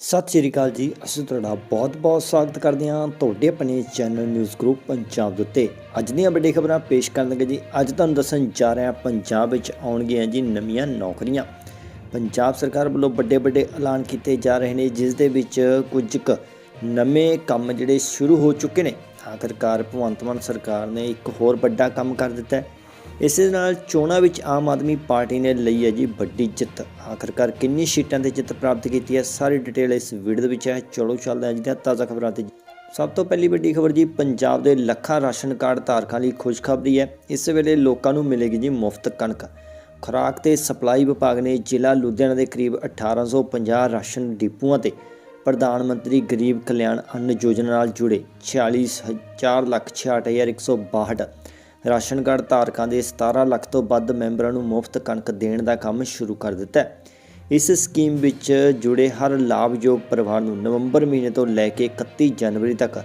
ਸਤਿ ਸ਼੍ਰੀ ਅਕਾਲ ਜੀ। ਅਸੀਂ ਤੁਹਾਡਾ ਬਹੁਤ-ਬਹੁਤ ਸਵਾਗਤ ਕਰਦੇ ਹਾਂ ਤੁਹਾਡੇ ਆਪਣੇ ਚੈਨਲ ਨਿਊਜ਼ ਗਰੁੱਪ ਪੰਜਾਬ ਦੇ ਉੱਤੇ। ਅੱਜ ਦੀਆਂ ਵੱਡੀਆਂ ਖਬਰਾਂ ਪੇਸ਼ ਕਰਨ ਲੱਗੇ ਜੀ। ਅੱਜ ਤੁਹਾਨੂੰ ਦੱਸਣ ਜਾ ਰਹੇ ਹਾਂ ਪੰਜਾਬ ਵਿੱਚ ਆਉਣਗੀਆਂ ਜੀ ਨਵੀਆਂ ਨੌਕਰੀਆਂ। ਪੰਜਾਬ ਸਰਕਾਰ ਵੱਲੋਂ ਵੱਡੇ-ਵੱਡੇ ਐਲਾਨ ਕੀਤੇ ਜਾ ਰਹੇ ਨੇ, ਜਿਸ ਦੇ ਵਿੱਚ ਕੁਝ ਕੁ ਨਵੇਂ ਕੰਮ ਜਿਹੜੇ ਸ਼ੁਰੂ ਹੋ ਚੁੱਕੇ ਨੇ। ਆਖਰਕਾਰ ਭਗਵੰਤ ਮਾਨ ਸਰਕਾਰ ਨੇ ਇੱਕ ਹੋਰ ਵੱਡਾ ਕੰਮ ਕਰ ਦਿੱਤਾ ਹੈ। ਇਸੇ ਦੇ ਨਾਲ ਚੋਣਾਂ ਵਿੱਚ ਆਮ ਆਦਮੀ ਪਾਰਟੀ ਨੇ ਲਈ ਹੈ ਜੀ ਵੱਡੀ ਜਿੱਤ। ਆਖਰਕਾਰ ਕਿੰਨੀ ਸੀਟਾਂ ਤੇ ਜਿੱਤ ਪ੍ਰਾਪਤ ਕੀਤੀ ਹੈ ਸਾਰੀ ਡਿਟੇਲ ਇਸ ਵੀਡੀਓ ਦੇ ਵਿੱਚ ਹੈ। ਚਲੋ ਚੱਲਦੇ ਹਾਂ ਅੱਜ ਦੀਆਂ ਤਾਜ਼ਾ ਖਬਰਾਂ ਤੇ। ਸਭ ਤੋਂ ਪਹਿਲੀ ਵੱਡੀ ਖਬਰ ਜੀ ਪੰਜਾਬ ਦੇ ਲੱਖਾਂ ਰਾਸ਼ਨ ਕਾਰਡ ਧਾਰਕਾਂ ਲਈ ਖੁਸ਼ਖਬਰੀ ਹੈ। ਇਸ ਵੇਲੇ ਲੋਕਾਂ ਨੂੰ ਮਿਲੇਗੀ ਜੀ ਮੁਫਤ ਕਣਕ। ਖੁਰਾਕ ਤੇ ਸਪਲਾਈ ਵਿਭਾਗ ਨੇ ਜ਼ਿਲ੍ਹਾ ਲੁਧਿਆਣਾ ਦੇ ਕਰੀਬ 1850 ਰਾਸ਼ਨ ਡਿਪੂਆਂ ਤੇ ਪ੍ਰਧਾਨ ਮੰਤਰੀ ਗਰੀਬ ਕਲਿਆਣ ਅੰਨ ਯੋਜਨਾ ਨਾਲ ਜੁੜੇ 464,66,162 ਰਾਸ਼ਨ ਕਾਰਡ ਧਾਰਕਾਂ ਦੇ 17 ਲੱਖ ਤੋਂ ਵੱਧ ਮੈਂਬਰਾਂ ਨੂੰ ਮੁਫਤ ਕਣਕ ਦੇਣ ਦਾ ਕੰਮ ਸ਼ੁਰੂ ਕਰ ਦਿੱਤਾ ਹੈ। ਇਸ ਸਕੀਮ ਵਿੱਚ ਜੁੜੇ ਹਰ ਲਾਭਯੋਗ ਪਰਿਵਾਰ ਨੂੰ ਨਵੰਬਰ ਮਹੀਨੇ ਤੋਂ ਲੈ ਕੇ 31 ਜਨਵਰੀ ਤੱਕ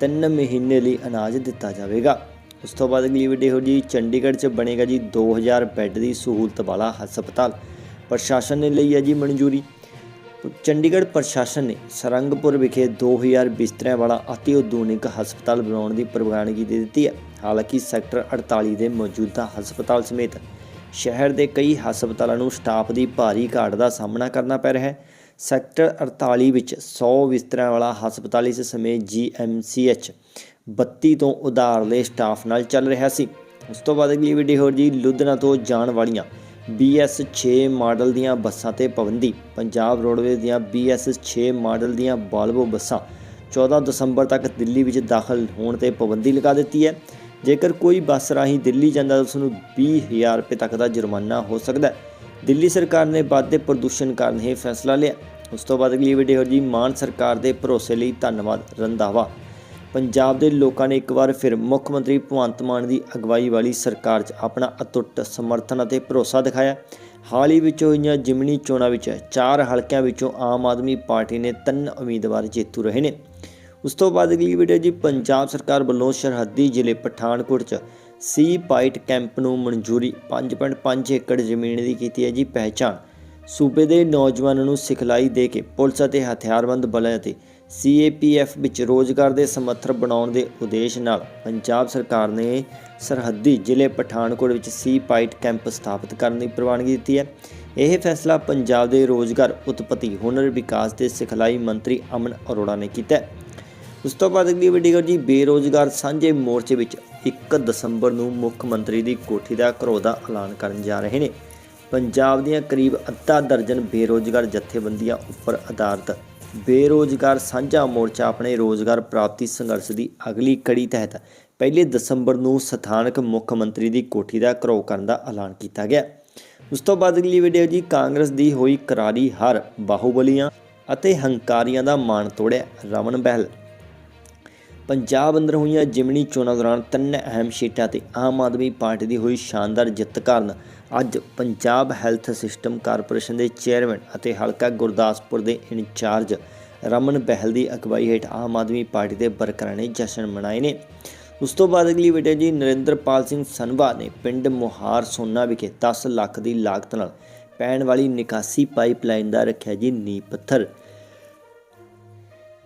3 ਮਹੀਨੇ ਲਈ ਅਨਾਜ ਦਿੱਤਾ ਜਾਵੇਗਾ। ਉਸ ਤੋਂ ਬਾਅਦ ਅਗਲੀ ਵੀਡੀਓ ਜੀ, ਚੰਡੀਗੜ੍ਹ 'ਚ ਬਣੇਗਾ ਜੀ 2000 ਬੈੱਡ ਦੀ ਸਹੂਲਤ ਵਾਲਾ ਹਸਪਤਾਲ। ਪ੍ਰਸ਼ਾਸਨ ਨੇ ਲਈ ਹੈ ਜੀ ਮਨਜ਼ੂਰੀ। ਚੰਡੀਗੜ੍ਹ ਪ੍ਰਸ਼ਾਸਨ ਨੇ ਸਰੰਗਪੁਰ ਵਿਖੇ 2000 ਬਿਸਤਰਿਆਂ ਵਾਲਾ ਅਤੀ ਆਧੁਨਿਕ ਹਸਪਤਾਲ ਬਣਾਉਣ ਦੀ ਪ੍ਰਵਾਨਗੀ ਦੇ ਦਿੱਤੀ ਹੈ। ਹਾਲਾਂਕਿ ਸੈਕਟਰ 48 ਦੇ ਮੌਜੂਦਾ ਹਸਪਤਾਲ ਸਮੇਤ ਸ਼ਹਿਰ ਦੇ ਕਈ ਹਸਪਤਾਲਾਂ ਨੂੰ ਸਟਾਫ ਦੀ ਭਾਰੀ ਘਾਟ ਦਾ ਸਾਹਮਣਾ ਕਰਨਾ ਪੈ ਰਿਹਾ ਹੈ। ਸੈਕਟਰ 48 ਵਿੱਚ 100 ਬਿਸਤਰਿਆਂ ਵਾਲਾ ਹਸਪਤਾਲ ਇਸ ਸਮੇਂ ਜੀਐਮਸੀਐਚ 32 ਤੋਂ ਉਧਾਰਲੇ ਸਟਾਫ ਨਾਲ ਚੱਲ ਰਿਹਾ ਸੀ। ਉਸ ਤੋਂ ਬਾਅਦ ਅਗਲੀ ਵੀਡੀਓ ਹੋਰ ਜੀ ਲੁਧਿਆਣਾ ਤੋਂ ਜਾਣ ਵਾਲੀਆਂ BS 6 ਮਾਡਲ ਦੀਆਂ ਬੱਸਾਂ ਤੇ ਪਾਬੰਦੀ। ਪੰਜਾਬ ਰੋਡਵੇਜ਼ ਦੀਆਂ BS 6 ਮਾਡਲ ਦੀਆਂ ਬਾਲਵੋ ਬੱਸਾਂ 14 ਦਸੰਬਰ ਤੱਕ ਦਿੱਲੀ ਵਿੱਚ ਦਾਖਲ ਹੋਣ ਤੇ ਪਾਬੰਦੀ ਲਗਾ ਦਿੱਤੀ ਹੈ। ਜੇਕਰ ਕੋਈ ਬੱਸ ਰਾਹੀਂ ਦਿੱਲੀ ਜਾਂਦਾ ਤਾਂ ਉਸ ਨੂੰ 20000 ਰੁਪਏ ਤੱਕ ਦਾ ਜੁਰਮਾਨਾ ਹੋ ਸਕਦਾ ਹੈ। ਦਿੱਲੀ ਸਰਕਾਰ ਨੇ ਵੱਧਦੇ ਪ੍ਰਦੂਸ਼ਣ ਕਾਰਨ ਇਹ ਫੈਸਲਾ ਲਿਆ। ਉਸ ਤੋਂ ਬਾਅਦ ਅਗਲੀ ਵੀਡੀਓ ਜੀ, ਮਾਨ ਸਰਕਾਰ ਦੇ ਭਰੋਸੇ ਲਈ ਧੰਨਵਾਦ, ਰੰਧਾਵਾ। ਪੰਜਾਬ ਦੇ ਲੋਕਾਂ ਨੇ ਇੱਕ ਵਾਰ ਫਿਰ ਮੁੱਖ ਮੰਤਰੀ ਭਗਵੰਤ ਮਾਨ ਦੀ ਅਗਵਾਈ ਵਾਲੀ ਸਰਕਾਰ 'ਚ ਆਪਣਾ ਅਟੁੱਟ ਸਮਰਥਨ ਅਤੇ ਭਰੋਸਾ ਦਿਖਾਇਆ। ਹਾਲ ਹੀ ਵਿੱਚ ਹੋਈਆਂ ਜਿਮਨੀ ਚੋਣਾਂ ਵਿੱਚ ਚਾਰ ਹਲਕਿਆਂ ਵਿੱਚੋਂ ਆਮ ਆਦਮੀ ਪਾਰਟੀ ਨੇ ਤਿੰਨ ਉਮੀਦਵਾਰ ਜੇਤੂ ਰਹੇ ਨੇ। ਉਸ ਤੋਂ ਬਾਅਦ ਅਗਲੀ ਵੀਡੀਓ ਜੀ ਪੰਜਾਬ ਸਰਕਾਰ ਵੱਲੋਂ ਸਰਹੱਦੀ ਜ਼ਿਲ੍ਹੇ ਪਠਾਨਕੋਟ 'ਚ ਸੀ ਪਾਈਟ ਕੈਂਪ ਨੂੰ ਮਨਜ਼ੂਰੀ 5.5 ਏਕੜ ਜ਼ਮੀਨ ਦੀ ਕੀਤੀ ਹੈ ਜੀ ਪਹਿਚਾਣ। ਸੂਬੇ ਦੇ ਨੌਜਵਾਨਾਂ ਨੂੰ ਸਿਖਲਾਈ ਦੇ ਕੇ ਪੁਲਿਸ ਅਤੇ ਹਥਿਆਰਬੰਦ ਬਲਾਂ ਅਤੇ ਸੀਏਪੀਐਫ ਵਿੱਚ ਰੋਜ਼ਗਾਰ ਦੇ ਸਮਰਥਨ ਬਣਾਉਣ ਦੇ ਉਦੇਸ਼ ਨਾਲ ਪੰਜਾਬ ਸਰਕਾਰ ਨੇ ਸਰਹੱਦੀ ਜ਼ਿਲ੍ਹੇ ਪਠਾਨਕੋਟ ਵਿੱਚ ਸੀ ਪਾਈਟ ਕੈਂਪ ਸਥਾਪਿਤ ਕਰਨ ਦੀ ਪ੍ਰਵਾਨਗੀ ਦਿੱਤੀ ਹੈ। ਇਹ ਫੈਸਲਾ ਪੰਜਾਬ ਦੇ ਰੋਜ਼ਗਾਰ ਉਤਪਤੀ, ਹੁਨਰ, ਵਿਕਾਸ ਤੇ ਸਿਖਲਾਈ ਮੰਤਰੀ ਅਮਨ ਅਰੋੜਾ ਨੇ ਕੀਤਾ ਉਸ ਤੋਂ ਬਾਅਦ ਅਗਲੀ ਵੱਡੀ ਖਬਰ ਜੀ, ਬੇਰੋਜ਼ਗਾਰ ਸਾਂਝੇ ਮੋਰਚੇ ਵਿੱਚ 1 ਦਸੰਬਰ ਨੂੰ ਮੁੱਖ ਮੰਤਰੀ ਦੀ ਕੋਠੀ ਦਾ ਘਰੋ ਦਾ ਐਲਾਨ ਕਰਨ ਜਾ ਰਹੇ ਨੇ। ਪੰਜਾਬ ਦੀਆਂ ਕਰੀਬ ਅੱਧਾ ਦਰਜਨ ਬੇਰੋਜ਼ਗਾਰ ਜਥੇਬੰਦੀਆਂ ਉੱਪਰ ਆਧਾਰਿਤ ਬੇਰੋਜ਼ਗਾਰ ਸਾਂਝਾ ਮੋਰਚਾ ਆਪਣੇ ਰੋਜ਼ਗਾਰ ਪ੍ਰਾਪਤੀ ਸੰਘਰਸ਼ ਦੀ ਅਗਲੀ ਕੜੀ ਤਹਿਤ ਪਹਿਲੇ ਦਸੰਬਰ ਨੂੰ ਸਥਾਨਕ ਮੁੱਖ ਮੰਤਰੀ ਦੀ ਕੋਠੀ ਦਾ ਘਰੋ ਕਰਨ ਦਾ ਐਲਾਨ ਕੀਤਾ ਗਿਆ। ਉਸ ਤੋਂ ਬਾਅਦ ਅਗਲੀ ਵੀਡੀਓ ਜੀ, ਕਾਂਗਰਸ ਦੀ ਹੋਈ ਕਰਾਰੀ ਹਾਰ, ਬਾਹੂਬਲੀਆਂ ਅਤੇ ਹੰਕਾਰੀਆਂ ਦਾ ਮਾਣ ਤੋੜਿਆ ਰਮਨ ਬਹਿਲ। ਪੰਜਾਬ ਅੰਦਰ ਹੋਈਆਂ ਜਿਮਨੀ ਚੋਣਾਂ ਦੌਰਾਨ ਤਿੰਨ ਅਹਿਮ ਸੀਟਾਂ ਤੇ ਆਮ ਆਦਮੀ ਪਾਰਟੀ ਦੀ ਹੋਈ ਸ਼ਾਨਦਾਰ ਜਿੱਤ ਕਾਰਨ ਅੱਜ ਪੰਜਾਬ ਹੈਲਥ ਸਿਸਟਮ ਕਾਰਪੋਰੇਸ਼ਨ ਦੇ ਚੇਅਰਮੈਨ ਅਤੇ ਹਲਕਾ ਗੁਰਦਾਸਪੁਰ ਦੇ ਇੰਚਾਰਜ ਰਮਨ ਬਹਿਲ ਦੀ ਅਗਵਾਈ ਹੇਠ ਆਮ ਆਦਮੀ ਪਾਰਟੀ ਦੇ ਵਰਕਰਾਂ ਨੇ ਜਸ਼ਨ ਮਨਾਏ ਨੇ। ਉਸ ਤੋਂ ਬਾਅਦ ਅਗਲੀ ਵੀਡੀਓ ਜੀ ਨਰਿੰਦਰਪਾਲ ਸਿੰਘ ਸਨਵਾ ਨੇ ਪਿੰਡ ਮੁਹਾਰ ਸੋਨਾ ਵਿਖੇ 10 ਲੱਖ ਦੀ ਲਾਗਤ ਨਾਲ ਪੈਣ ਵਾਲੀ ਨਿਕਾਸੀ ਪਾਈਪਲਾਈਨ ਦਾ ਰੱਖਿਆ ਜੀ ਨੀਂਹ ਪੱਥਰ।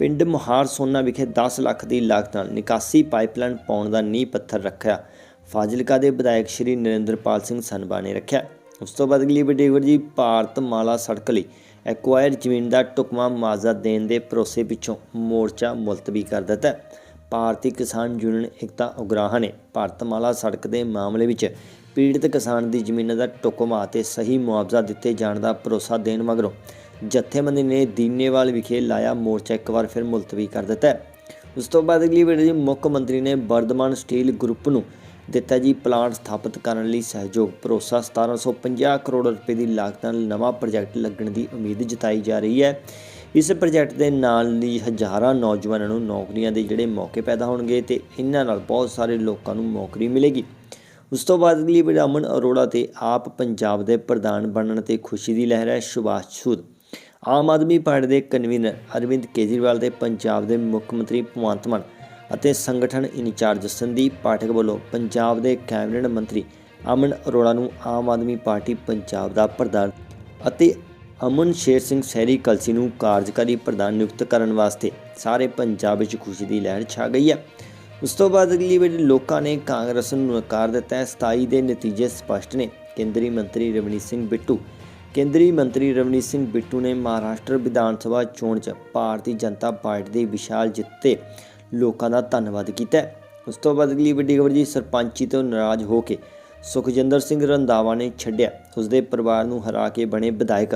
ਪਿੰਡ ਮੁਹਾਰ ਸੋਨਾ ਵਿਖੇ 10 ਲੱਖ ਦੀ ਲਾਗਤ ਨਾਲ ਨਿਕਾਸੀ ਪਾਈਪਲਾਈਨ ਪਾਉਣ ਦਾ ਨੀਂਹ ਪੱਥਰ ਰੱਖਿਆ। ਫਾਜ਼ਿਲਕਾ ਦੇ ਵਿਧਾਇਕ ਸ਼੍ਰੀ ਨਰਿੰਦਰਪਾਲ ਸਿੰਘ ਸਨਬਾ ਨੇ ਰੱਖਿਆ। ਉਸ ਤੋਂ ਬਾਅਦ ਅਗਲੀ ਵੀਡੀਓ ਜੀ ਭਾਰਤ ਮਾਲਾ ਸੜਕ ਲਈ ਐਕਵਾਇਰ ਜ਼ਮੀਨ ਦਾ ਟੁਕਮਾ ਮੁਆਵਜ਼ਾ ਦੇਣ ਦੇ ਭਰੋਸੇ ਪਿੱਛੋਂ ਮੋਰਚਾ ਮੁਲਤਵੀ ਕਰ ਦਿੱਤਾ ਭਾਰਤੀ ਕਿਸਾਨ ਯੂਨੀਅਨ ਇਕਤਾ ਉਗਰਾਹਾਂ ਨੇ ਭਾਰਤ ਮਾਲਾ ਸੜਕ ਦੇ ਮਾਮਲੇ ਵਿੱਚ ਪੀੜਤ ਕਿਸਾਨ ਦੀ ਜ਼ਮੀਨਾਂ ਦਾ ਟੁਕਮਾ ਅਤੇ ਸਹੀ ਮੁਆਵਜ਼ਾ ਦਿੱਤੇ ਜਾਣ ਦਾ ਭਰੋਸਾ ਦੇਣ ਮਗਰੋਂ ਜਥੇਬੰਦੀ ਨੇ ਦੀਨੇਵਾਲ ਵਿਖੇ ਲਾਇਆ ਮੋਰਚਾ ਇੱਕ ਵਾਰ ਫਿਰ ਮੁਲਤਵੀ ਕਰ ਦਿੱਤਾ ਉਸ ਤੋਂ ਬਾਅਦ ਅਗਲੀ ਵੀਡੀਓ ਜੀ ਮੁੱਖ ਮੰਤਰੀ ਨੇ ਵਰਧਮਾਨ ਸਟੀਲ ਗਰੁੱਪ ਨੂੰ ਦਿੱਤਾ ਜੀ ਪਲਾਂਟ ਸਥਾਪਿਤ ਕਰਨ ਲਈ ਸਹਿਯੋਗ। ਭਰੋਸਾ 1750 ਕਰੋੜ ਰੁਪਏ ਦੀ ਲਾਗਤ ਨਾਲ ਨਵਾਂ ਪ੍ਰੋਜੈਕਟ ਲੱਗਣ ਦੀ ਉਮੀਦ ਜਤਾਈ ਜਾ ਰਹੀ ਹੈ। ਇਸ ਪ੍ਰੋਜੈਕਟ ਦੇ ਨਾਲ ਹੀ ਹਜ਼ਾਰਾਂ ਨੌਜਵਾਨਾਂ ਨੂੰ ਨੌਕਰੀਆਂ ਦੇ ਜਿਹੜੇ ਮੌਕੇ ਪੈਦਾ ਹੋਣਗੇ ਤੇ ਇਹਨਾਂ ਨਾਲ ਬਹੁਤ ਸਾਰੇ ਲੋਕਾਂ ਨੂੰ ਨੌਕਰੀ ਮਿਲੇਗੀ। ਉਸ ਤੋਂ ਬਾਅਦ ਅਗਲੀ ਵੀਡੀਓ ਅਮਨ ਅਰੋੜਾ ਤੇ ਆਪ ਪੰਜਾਬ ਦੇ ਪ੍ਰਧਾਨ ਬਣਨ ਤੇ ਖੁਸ਼ੀ ਦੀ ਲਹਿਰ ਹੈ। ਸੁਭਾਸ਼ ਸੂਦ ਆਮ ਆਦਮੀ ਪਾਰਟੀ ਦੇ ਕਨਵੀਨਰ ਅਰਵਿੰਦ ਕੇਜਰੀਵਾਲ ਤੇ ਪੰਜਾਬ ਦੇ ਮੁੱਖ ਮੰਤਰੀ ਭਗਵੰਤ ਮਾਨ ਅਤੇ ਸੰਗਠਨ ਇੰਚਾਰਜ ਸੰਦੀਪ ਪਾਠਕ ਵੱਲੋਂ ਪੰਜਾਬ ਦੇ ਕੈਬਨਿਟ ਮੰਤਰੀ ਅਮਨ ਅਰੋੜਾ ਨੂੰ ਆਮ ਆਦਮੀ ਪਾਰਟੀ ਪੰਜਾਬ ਦਾ ਪ੍ਰਧਾਨ ਅਤੇ ਅਮਨ ਸ਼ੇਰ ਸਿੰਘ ਸਹਿਰੀ ਕਲਸੀ ਨੂੰ ਕਾਰਜਕਾਰੀ ਪ੍ਰਧਾਨ ਨਿਯੁਕਤ ਕਰਨ ਵਾਸਤੇ ਸਾਰੇ ਪੰਜਾਬ ਵਿੱਚ ਖੁਸ਼ੀ ਦੀ ਲਹਿਰ ਛਾ ਗਈ ਹੈ। ਉਸ ਤੋਂ ਬਾਅਦ ਅਗਲੀ ਵਾਰੀ ਲੋਕਾਂ ਨੇ ਕਾਂਗਰਸ ਨੂੰ ਨਕਾਰ ਦਿੱਤਾ ਹੈ। 27 ਦੇ ਨਤੀਜੇ ਸਪਸ਼ਟ ਨੇ। ਕੇਂਦਰੀ ਮੰਤਰੀ ਰਵਨੀਤ ਸਿੰਘ ਬਿੱਟੂ ਕੇਂਦਰੀ ਮੰਤਰੀ ਰਵਨੀਤ ਸਿੰਘ ਬਿੱਟੂ ਨੇ ਮਹਾਰਾਸ਼ਟਰ ਵਿਧਾਨ ਸਭਾ ਚੋਣ 'ਚ ਭਾਰਤੀ ਜਨਤਾ ਪਾਰਟੀ ਦੀ ਵਿਸ਼ਾਲ ਜਿੱਤ ਤੇ ਲੋਕਾਂ ਦਾ ਧੰਨਵਾਦ ਕੀਤਾ ਉਸ ਤੋਂ ਬਾਅਦ ਅਗਲੀ ਵੱਡੀ ਖਬਰ ਜੀ, ਸਰਪੰਚੀ ਤੋਂ ਨਾਰਾਜ਼ ਹੋ ਕੇ ਸੁਖਜਿੰਦਰ ਸਿੰਘ ਰੰਧਾਵਾ ਨੇ ਛੱਡਿਆ। ਉਸਦੇ ਪਰਿਵਾਰ ਨੂੰ ਹਰਾ ਕੇ ਬਣੇ ਵਿਧਾਇਕ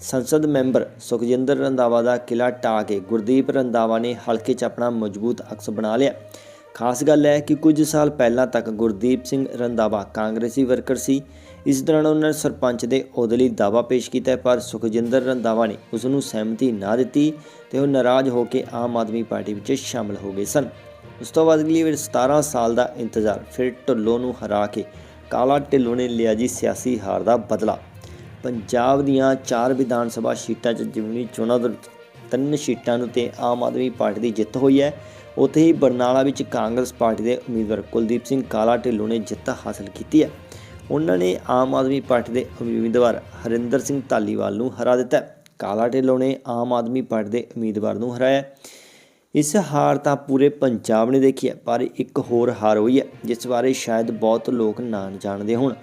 ਸੰਸਦ ਮੈਂਬਰ ਸੁਖਜਿੰਦਰ ਰੰਧਾਵਾ ਦਾ ਕਿਲਾ ਢਾਹ ਕੇ ਗੁਰਦੀਪ ਰੰਧਾਵਾ ਨੇ ਹਲਕੇ 'ਚ ਆਪਣਾ ਮਜ਼ਬੂਤ ਅਕਸ ਬਣਾ ਲਿਆ। ਖਾਸ ਗੱਲ ਹੈ ਕਿ ਕੁਝ ਸਾਲ ਪਹਿਲਾਂ ਤੱਕ ਗੁਰਦੀਪ ਸਿੰਘ ਰੰਧਾਵਾ ਕਾਂਗਰਸੀ ਵਰਕਰ ਸੀ। ਇਸ ਦੌਰਾਨ ਉਹਨਾਂ ਨੇ ਸਰਪੰਚ ਦੇ ਅਹੁਦੇ ਲਈ ਦਾਅਵਾ ਪੇਸ਼ ਕੀਤਾ ਪਰ ਸੁਖਜਿੰਦਰ ਰੰਧਾਵਾ ਨੇ ਉਸ ਨੂੰ ਸਹਿਮਤੀ ਨਾ ਦਿੱਤੀ ਤੇ ਉਹ ਨਾਰਾਜ਼ ਹੋ ਕੇ ਆਮ ਆਦਮੀ ਪਾਰਟੀ ਵਿੱਚ ਸ਼ਾਮਲ ਹੋ ਗਏ ਸਨ। ਉਸ ਤੋਂ ਬਾਅਦ ਅਗਲੀ ਵਾਰ 17 ਸਾਲ ਦਾ ਇੰਤਜ਼ਾਰ ਫਿਰ ਢਿੱਲੋਂ ਨੂੰ ਹਰਾ ਕੇ ਕਾਲਾ ਢਿੱਲੋਂ ਨੇ ਲਿਆ ਜੀ ਸਿਆਸੀ ਹਾਰ ਦਾ ਬਦਲਾ। ਪੰਜਾਬ ਦੀਆਂ ਚਾਰ ਵਿਧਾਨ ਸਭਾ ਸੀਟਾਂ 'ਚ ਜਿਮਨੀ ਚੋਣਾਂ ਦੇ ਤਿੰਨ ਸੀਟਾਂ ਨੂੰ ਤੇ ਆਮ ਆਦਮੀ ਪਾਰਟੀ ਦੀ ਜਿੱਤ ਹੋਈ ਹੈ। ਉੱਥੇ ਹੀ ਬਰਨਾਲਾ ਵਿੱਚ ਕਾਂਗਰਸ ਪਾਰਟੀ ਦੇ ਉਮੀਦਵਾਰ ਕੁਲਦੀਪ ਸਿੰਘ ਕਾਲਾ ਢਿੱਲੋਂ ਨੇ ਜਿੱਤ ਹਾਸਲ ਕੀਤੀ ਹੈ। ਉਹਨਾਂ ਨੇ ਆਮ ਆਦਮੀ ਪਾਰਟੀ ਦੇ ਉਮੀਦਵਾਰ ਹਰਿੰਦਰ ਸਿੰਘ ਧਾਲੀਵਾਲ ਨੂੰ ਹਰਾ ਦਿੱਤਾ ਕਾਲਾ ਢਿੱਲੋਂ ਨੇ ਆਮ ਆਦਮੀ ਪਾਰਟੀ ਦੇ ਉਮੀਦਵਾਰ ਨੂੰ ਹਰਾਇਆ ਇਸ ਹਾਰ ਤਾਂ ਪੂਰੇ ਪੰਜਾਬ ਨੇ ਦੇਖੀ ਹੈ, ਪਰ ਇੱਕ ਹੋਰ ਹਾਰ ਹੋਈ ਹੈ, ਜਿਸ ਬਾਰੇ ਸ਼ਾਇਦ ਬਹੁਤ ਲੋਕ ਨਾ ਜਾਣਦੇ ਹੋਣ।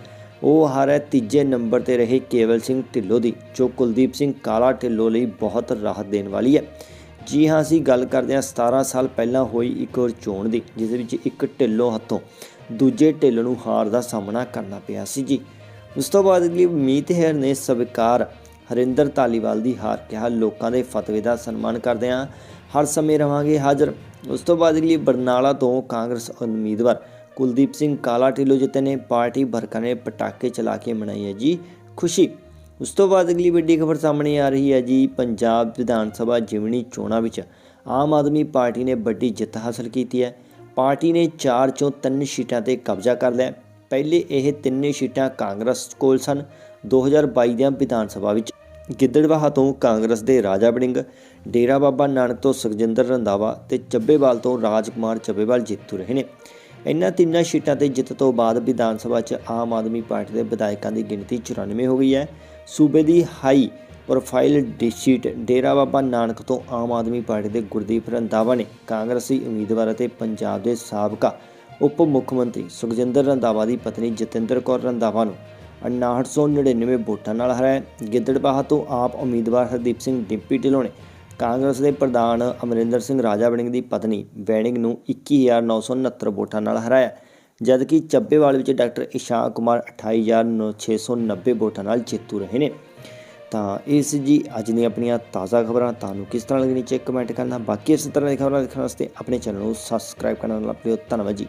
ਉਹ ਹਾਰ ਹੈ ਤੀਜੇ ਨੰਬਰ ਤੇ ਰਹੇ ਕੇਵਲ ਸਿੰਘ ਢਿੱਲੋਂ ਦੀ, ਜੋ ਕੁਲਦੀਪ ਸਿੰਘ ਕਾਲਾ ਢਿੱਲੋਂ ਲਈ ਬਹੁਤ ਰਾਹਤ ਦੇਣ ਵਾਲੀ ਹੈ। ਜੀ ਹਾਂ, ਅਸੀਂ ਗੱਲ ਕਰਦੇ ਹਾਂ 17 ਸਾਲ ਪਹਿਲਾਂ ਹੋਈ ਇੱਕ ਹੋਰ ਚੋਣ ਦੀ, ਜਿਸ ਵਿੱਚ ਇੱਕ ਢਿੱਲੋਂ ਹੱਥੋਂ ਦੂਜੇ ਢਿੱਲੋਂ ਨੂੰ ਹਾਰ ਦਾ ਸਾਹਮਣਾ ਕਰਨਾ ਪਿਆ ਸੀ ਜੀ। ਉਸ ਤੋਂ ਬਾਅਦ ਅਗਲੀ ਮੀਤ ਹੈਰ ਨੇ ਸਵੀਕਾਰ ਹਰਿੰਦਰ ਧਾਲੀਵਾਲ ਦੀ ਹਾਰ ਕਿਹਾ। ਲੋਕਾਂ ਦੇ ਫਤਵੇ ਦਾ ਸਨਮਾਨ ਕਰਦੇ ਹਾਂ। ਹਰ ਸਮੇਂ ਰਵਾਂਗੇ ਹਾਜ਼ਰ। ਉਸ ਤੋਂ ਬਾਅਦ ਅਗਲੀ ਬਰਨਾਲਾ ਤੋਂ ਕਾਂਗਰਸ ਉਮੀਦਵਾਰ ਕੁਲਦੀਪ ਸਿੰਘ ਕਾਲਾ ਢਿੱਲੋਂ ਜਿੱਤੇ ਨੇ। ਪਾਰਟੀ ਵਰਕਰਾਂ ਨੇ ਪਟਾਕੇ ਚਲਾ ਕੇ ਮਨਾਈ ਹੈ ਜੀ। ਖੁਸ਼ੀ ਉਸ ਤੋਂ ਬਾਅਦ ਅਗਲੀ ਵੱਡੀ ਖਬਰ ਸਾਹਮਣੇ ਆ ਰਹੀ ਹੈ ਜੀ, ਪੰਜਾਬ ਵਿਧਾਨ ਸਭਾ ਜਿਮਣੀ ਚੋਣਾਂ ਵਿੱਚ ਆਮ ਆਦਮੀ ਪਾਰਟੀ ਨੇ ਵੱਡੀ ਜਿੱਤ ਹਾਸਲ ਕੀਤੀ ਹੈ। ਪਾਰਟੀ ਨੇ 4 ਚੋਂ 3 ਸੀਟਾਂ ਤੇ ਕਬਜ਼ਾ ਕਰ ਲਿਆ ਪਹਿਲੇ ਇਹ ਤਿੰਨੇ ਸੀਟਾਂ ਕਾਂਗਰਸ ਕੋਲ ਸਨ। 2022 ਦੀਆਂ ਵਿਧਾਨ ਸਭਾ ਵਿੱਚ ਗਿੱਦੜਵਾਹਾ ਤੋਂ ਕਾਂਗਰਸ ਦੇ ਰਾਜਾ ਬੜਿੰਗ ਡੇਰਾ ਬਾਬਾ ਨਾਨਕ ਤੋਂ ਸੁਖਜਿੰਦਰ ਰੰਧਾਵਾ ਤੇ ਚੱਬੇਵਾਲ ਤੋਂ ਰਾਜਕੁਮਾਰ ਚੱਬੇਵਾਲ ਜੇਤੂ ਰਹੇ ਨੇ। ਇਹਨਾਂ ਤਿੰਨਾਂ ਸੀਟਾਂ ਤੇ ਜਿੱਤ ਤੋਂ ਬਾਅਦ ਵਿਧਾਨ ਸਭਾ 'ਚ ਆਮ ਆਦਮੀ ਪਾਰਟੀ ਦੇ ਵਿਧਾਇਕਾਂ ਦੀ ਗਿਣਤੀ 94 ਹੋ ਗਈ ਹੈ। ਸੂਬੇ ਦੀ ਹਾਈ ਪ੍ਰੋਫਾਈਲ ਡਿਸ਼ੀਟ ਡੇਰਾ ਬਾਬਾ ਨਾਨਕ ਤੋਂ ਆਮ ਆਦਮੀ ਪਾਰਟੀ ਦੇ ਗੁਰਦੀਪ ਰੰਧਾਵਾ ਨੇ ਕਾਂਗਰਸੀ ਉਮੀਦਵਾਰ ਅਤੇ ਪੰਜਾਬ ਦੇ ਸਾਬਕਾ ਉਪ ਮੁੱਖ ਮੰਤਰੀ ਸੁਖਜਿੰਦਰ ਰੰਧਾਵਾ ਦੀ ਪਤਨੀ ਜਤਿੰਦਰ ਕੌਰ ਰੰਧਾਵਾ ਨੂੰ 5999 ਵੋਟਾਂ ਨਾਲ ਹਰਾਇਆ। ਗਿੱਦੜਬਾਹਾ ਤੋਂ ਆਪ ਉਮੀਦਵਾਰ ਹਰਦੀਪ ਸਿੰਘ ਡਿੰਪੀ ਢਿੱਲੋਂ ਨੇ ਕਾਂਗਰਸ ਦੇ ਪ੍ਰਧਾਨ ਅਮਰਿੰਦਰ ਸਿੰਘ ਰਾਜਾ ਵੜਿੰਗ ਦੀ ਪਤਨੀ ਵੈਣਿੰਗ ਨੂੰ 21969 ਵੋਟਾਂ ਨਾਲ ਹਰਾਇਆ। ਜਦਕਿ ਚੱਬੇਵਾਲ ਵਿੱਚ ਡਾਕਟਰ ਇਸ਼ਾਂ ਕੁਮਾਰ 28690 ਵੋਟਾਂ ਨਾਲ ਜੇਤੂ ਰਹੇ ਨੇ। ਤਾਂ ਇਸ ਜੀ ਅੱਜ ਦੀਆਂ ਆਪਣੀਆਂ ਤਾਜ਼ਾ ਖਬਰਾਂ, ਤੁਹਾਨੂੰ ਕਿਸ ਤਰ੍ਹਾਂ ਲੱਗਣੀ ਚੈੱਕ ਕਮੈਂਟ ਕਰਨਾ। ਬਾਕੀ ਇਸ ਤਰ੍ਹਾਂ ਦੀਆਂ ਖਬਰਾਂ ਦੇਖਣ ਵਾਸਤੇ ਆਪਣੇ ਚੈਨਲ ਨੂੰ ਸਬਸਕ੍ਰਾਈਬ ਕਰਨਾ ਨਾ ਭੁੱਲਿਓ ਧੰਨਵਾਦ ਜੀ।